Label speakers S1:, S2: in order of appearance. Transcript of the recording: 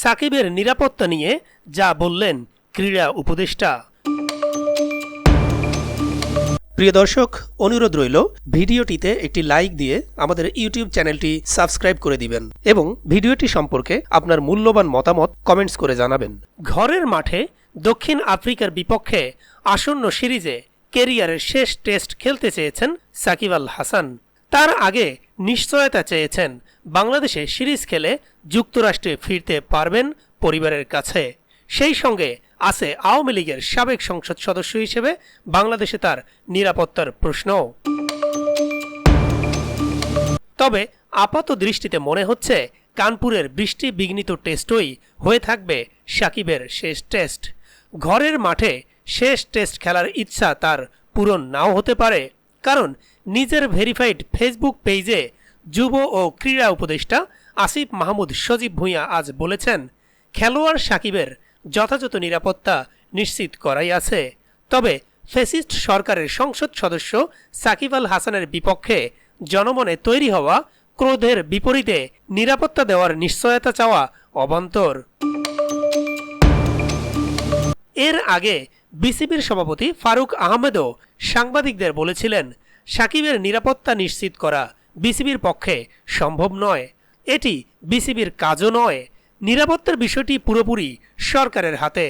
S1: সাকিবের নিরাপত্তা নিয়ে যা বললেন ক্রীড়া উপদেষ্টা। প্রিয় দর্শক অনুরোধ রইল ভিডিওটিতে একটি লাইক দিয়ে আমাদের ইউটিউব চ্যানেলটি সাবস্ক্রাইব করে দিবেন এবং ভিডিওটি সম্পর্কে আপনার মূল্যবান মতামত কমেন্টস করে জানাবেন। ঘরের মাঠে দক্ষিণ আফ্রিকার বিপক্ষে আসন্ন সিরিজে কেরিয়ারের শেষ টেস্ট খেলতে চেয়েছেন সাকিব আল হাসান। তার আগে নিশ্চয়তা চেয়েছেন বাংলাদেশে সিরিজ খেলে যুক্তরাষ্ট্রে ফিরতে পারবেন পরিবারের কাছে। সেই সঙ্গে আছে আওয়ামী লীগের সাবেক সংসদ সদস্য হিসেবে বাংলাদেশে তার নিরাপত্তার প্রশ্নও। তবে আপাত দৃষ্টিতে মনে হচ্ছে কানপুরের বৃষ্টি বিঘ্নিত টেস্টই হয়ে থাকবে সাকিবের শেষ টেস্ট। ঘরের মাঠে শেষ টেস্ট খেলার ইচ্ছা তার পূরণ নাও হতে পারে, কারণ নিজের ভেরিফাইড ফেসবুক পেজে যুব ও ক্রীড়া উপদেষ্টা আসিফ মাহমুদ সজীব ভূঁইয়া আজ বলেছেন, খেলোয়াড় সাকিবের যথাযথ নিরাপত্তা নিশ্চিত করাই আছে। তবে ফেসিস্ট সরকারের সংসদ সদস্য সাকিব আল হাসানের বিপক্ষে জনমনে তৈরি হওয়া ক্রোধের বিপরীতে নিরাপত্তা দেওয়ার নিশ্চয়তা চাওয়া অবান্তর। এর আগে বিসিবির সভাপতি ফারুক আহমেদও সাংবাদিকদের বলেছিলেন সাকিবের নিরাপত্তা নিশ্চিত করা বিসিবির পক্ষে সম্ভব নয়। এটি বিসিবির কাজও নয়, নিরাপত্তার বিষয়টি পুরোপুরি সরকারের হাতে।